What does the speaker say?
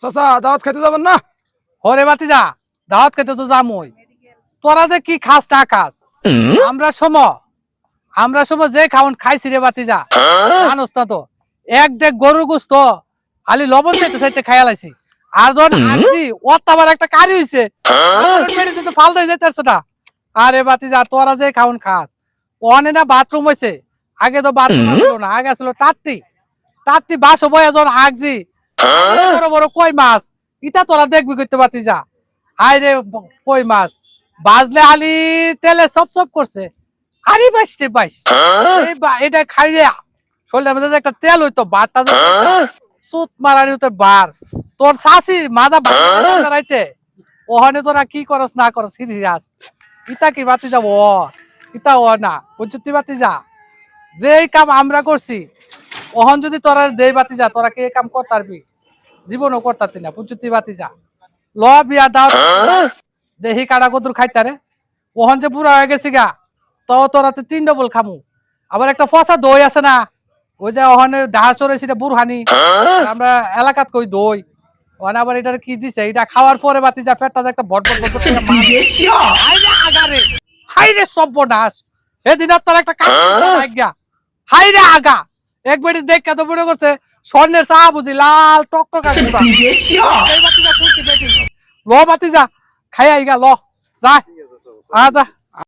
চাচা দাওয়াত খেতে যাবেন না? হরে বাতি যা দাওয়াত খেতে তো যামই। তোরা যে কি খাস না খাস। আমরা সম আমরা সম যে খাওন খাইছি রে বাতি যা জানোস না তো। এক দেখ গরুর গুস্ত খালি লবণ চাইতে চাইতে খাইয়া লাইছি। আর যখন আগজি ওর আবার একটা কারি হইছে। মেডিতে তো ফালতে যাইতেছে না আরে বাতি যা তোরা যে খাওন খাস। ওখানে না বাথরুম হইছে। আগে তো বাথরুম ছিল না আগে ছিল টাট্টি। টাট্টি বাসো বয়া যখন আগজি বড় বড় কই মাছ? ইটা তোরা দেখবি করতে পারতি যা। হাই রে কই মাছ? বাজলে আলি তেলে সব সব করছে। আরে বাইশ রে বাইশ। এটা খাই রে। শরীরের মধ্যে একটা তেল হইতো বারটা সুত মারানি তোর বার। তোর শাশি মাজা রাইতে ওখানে তোরা কি করস না করস সিরিয়াস ইটা কি বাতি যাব ও। ইটা ও না। পঞ্চতি বাতি যা। যেই কাম আমরা করছি ওহন যদি তোরা দেই বাতি যা তোরা কি কাম করতারবি? জীবনও করতারতি না পঞ্চতি বাতি যা। ল বিয়া দাও। দেহি কাটা কদুর খাইতারে ওহন যে বুড়া হয়ে গেছি গা তো তোরা তো তিন ডবল খামু। আবার একটা ফসা দই আছে না ওই যে ওখানে ডাহা চড়ে সেটা বুড়হানি। আমরা এলাকাত কই দই। ওখানে আবার এটা কি দিছে? এটা খাওয়ার পরে বাতি যা পেটটা একটা ভট ভট ভট ভট করে মারে। হাইরে আগারে হাইরে সর্বনাশ। এদিন আর তোর একটা কাজ গা হাইরে আগা। এক বেটি দেখ কত মনে করছে স্বর্ণের চা বুঝি লাল টক টক ল বাতি যা খাই আইগা ল। যা। আ যা।